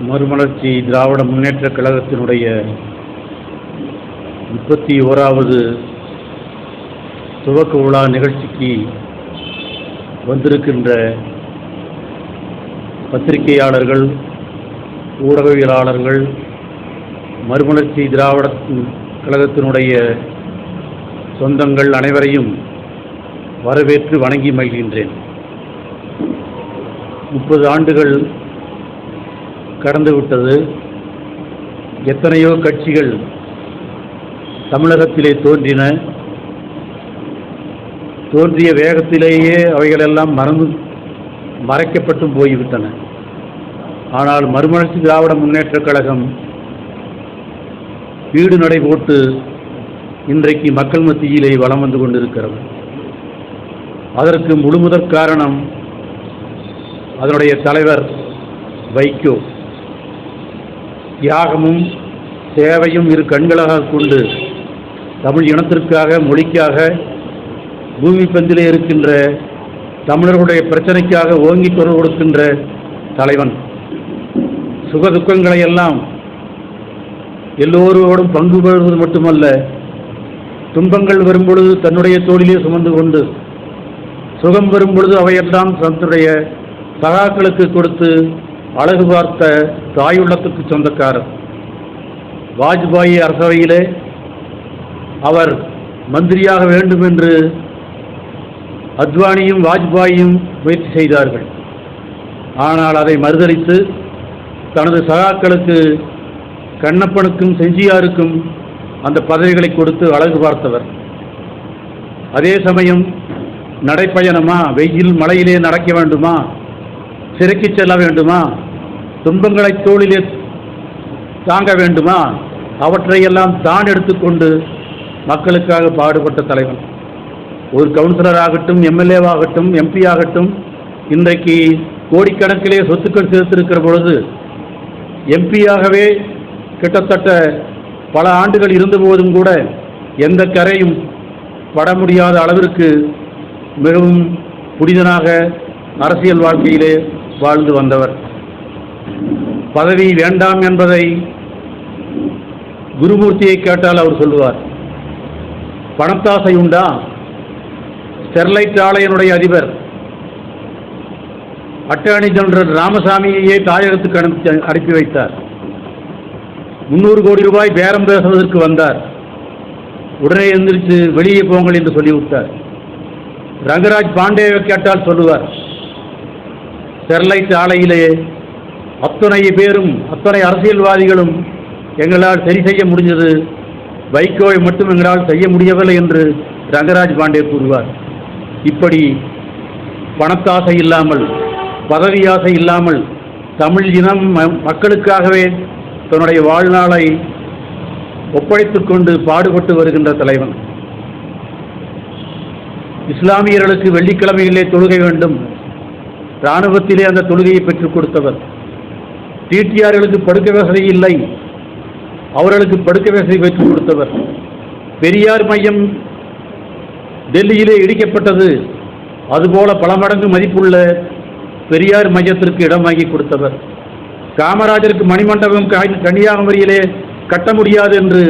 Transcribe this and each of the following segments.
மறுமலர்ச்சி திராவிட முன்னேற்றக் கழகத்தினுடைய முப்பத்தி ஓராவது துவக்க விழா நிகழ்ச்சிக்கு வந்திருக்கின்ற பத்திரிகையாளர்கள் ஊடகவியலாளர்கள் மறுமலர்ச்சி திராவிட கழகத்தினுடைய சொந்தங்கள் அனைவரையும் வரவேற்று வணங்கி மகிழ்கின்றேன். முப்பது ஆண்டுகள் கடந்துவிட்டது. எத்தனையோ கட்சிகள் தமிழகத்திலே தோன்றின. தோன்றிய வேகத்திலேயே அவைகளெல்லாம் மறந்து மறைக்கப்பட்டும் போய்விட்டன. ஆனால் மறுமலர்ச்சி திராவிட முன்னேற்றக் கழகம் வீடு நடை போட்டு இன்றைக்கு மக்கள் மத்தியிலே வலம் வந்து கொண்டிருக்கிறது. அதற்கு முழுமுதற் காரணம் அதனுடைய தலைவர் வைகோ. தியாகமும் சேவையும் இரு கண்களாக கொண்டு தமிழ் இனத்திற்காக மொழிக்காக பூமி பந்திலே இருக்கின்ற தமிழர்களுடைய பிரச்சனைக்காக ஓங்கி குரல் கொடுக்கின்ற தலைவன். சுக துக்கங்களை எல்லாம் எல்லோரோடும் பங்கு பெறுவது மட்டுமல்ல துன்பங்கள் வரும்பொழுது தன்னுடைய தோளிலே சுமந்து கொண்டு சுகம் வரும் பொழுது அவையெல்லாம் தன்னுடைய சகாக்களுக்கு கொடுத்து அழகு பார்த்த தாயுள்ளத்துக்கு சொந்தக்காரர். வாஜ்பாயி அரசவையிலே அவர் மந்திரியாக வேண்டும் என்று அத்வானியும் வாஜ்பாயும் முயற்சி செய்தார்கள். ஆனால் அதை மறுதளித்து தனது சகாக்களுக்கு கண்ணப்பனுக்கும் செஞ்சியாருக்கும் அந்த பதவிகளை கொடுத்து அழகு பார்த்தவர். அதே சமயம் நடைப்பயணமா? வெயில் மழையிலே நடக்க வேண்டுமா? சிறுக்கிச் செல்ல வேண்டுமா? துன்பங்களை தோளிலே தாங்க வேண்டுமா? அவற்றையெல்லாம் தான் எடுத்துக்கொண்டு மக்களுக்காக பாடுபட்ட தலைவன். ஒரு கவுன்சிலர் ஆகட்டும் எம்எல்ஏவாகட்டும் எம்பி ஆகட்டும் இன்றைக்கு கோடிக்கணக்கிலே சொத்துக்கள் சேர்த்திருக்கிற பொழுது எம்பியாகவே கிட்டத்தட்ட பல ஆண்டுகள் இருந்தபோதும் கூட எந்த கரையும் பட முடியாத அளவிற்கு மிகவும் புனிதனாக அரசியல் வாழ்க்கையிலே வாழ்ந்து வந்தவர். பதவி வேண்டாம் என்பதை குருமூர்த்தியை கேட்டால் அவர் சொல்லுவார் பணத்தாசை உண்டா? ஸ்டெர்லைட் ஆலையினுடைய அதிபர் அட்டர்னி ஜெனரல் ராமசாமியையே தாயகத்துக்கு அனுப்பி அனுப்பி வைத்தார். முந்நூறு கோடி ரூபாய் பேரம் பேசுவதற்கு வந்தார். உடனே எந்திரிச்சு வெளியே போங்கள் என்று சொல்லிவிட்டார். ரங்கராஜ் பாண்டேவை கேட்டால் சொல்லுவார் ஸ்டெர்லைட் ஆலையிலே அத்தனை பேரும் அத்தனை அரசியல்வாதிகளும் எங்களால் சரி செய்ய முடிஞ்சது. வைகோவை மட்டும் எங்களால் செய்ய முடியவில்லை என்று ரங்கராஜ் பாண்டே கூறுவார். இப்படி பணத்தாசை இல்லாமல் பதவி ஆசை இல்லாமல் தமிழ் இனம் ம- மக்களுக்காகவே தன்னுடைய வாழ்நாளை ஒப்படைத்து கொண்டு பாடுபட்டு வருகின்ற தலைவன். இஸ்லாமியர்களுக்கு வெள்ளிக்கிழமையிலே தொழுகை வேண்டும். இராணுவத்திலே அந்த தொழுகையை பெற்றுக் கொடுத்தவர். டிடிஆர்களுக்கு படுக்க வசதி இல்லை. அவர்களுக்கு படுக்க வசதி பெற்றுக் கொடுத்தவர். பெரியார் மையம் டெல்லியிலே இடிக்கப்பட்டது. அதுபோல பல மடங்கு மதிப்புள்ள பெரியார் மையத்திற்கு இடம் வாங்கி கொடுத்தவர். காமராஜருக்கு மணிமண்டபம் கன்னியாகுமரியிலே கட்ட முடியாது என்று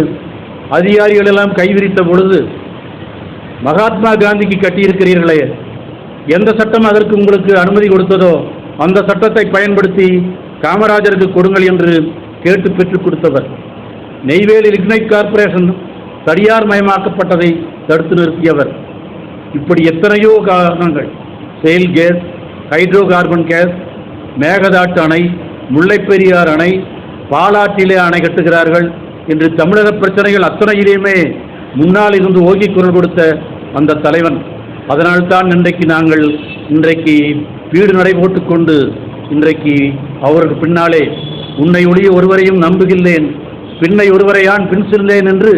அதிகாரிகள் எல்லாம் கைவிரித்த பொழுது மகாத்மா காந்திக்கு கட்டியிருக்கிறீர்களே எந்த சட்டம் அதற்கு உங்களுக்கு அனுமதி கொடுத்ததோ அந்த சட்டத்தை பயன்படுத்தி காமராஜருக்கு கொடுங்கள் என்று கேட்டு பெற்றுக் கொடுத்தவர். நெய்வேலி லிக்னைட் கார்ப்பரேஷன் தனியார் மயமாக்கப்பட்டதை தடுத்து நிறுத்தியவர். இப்படி எத்தனையோ காரணங்கள். Shale gas hydrocarbon gas Mekedatu அணை முல்லைப்பெரியார் அணை பாலாற்றிலே அணை கட்டுகிறார்கள் என்று தமிழக பிரச்சனைகள் அத்தனையிலேயுமே முன்னால் இருந்து ஓகி குரல் கொடுத்த அந்த தலைவன். அதனால்தான் இன்றைக்கு நாங்கள் இன்றைக்கு வீடு நடை போட்டுக்கொண்டு இன்றைக்கு அவருக்கு பின்னாலே உன்னை ஒழிய ஒருவரையும் நம்புகின்றேன். பின்னை ஒருவரையான் பின் செல்லேன் என்று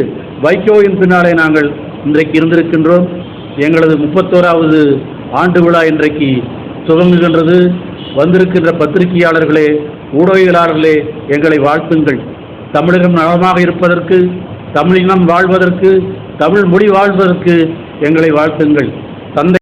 வைகோவின் பின்னாலே நாங்கள் இன்றைக்கு இருந்திருக்கின்றோம். எங்களது முப்பத்தோராவது ஆண்டு விழா இன்றைக்கு துவங்குகின்றது. வந்திருக்கின்ற பத்திரிகையாளர்களே ஊடகவியலாளர்களே எங்களை வாழ்த்துங்கள். தமிழகம் நலமாக இருப்பதற்கு தமிழினம் வாழ்வதற்கு தமிழ் மொழி வாழ்வதற்கு எங்களை வாழ்த்துங்கள். தந்தை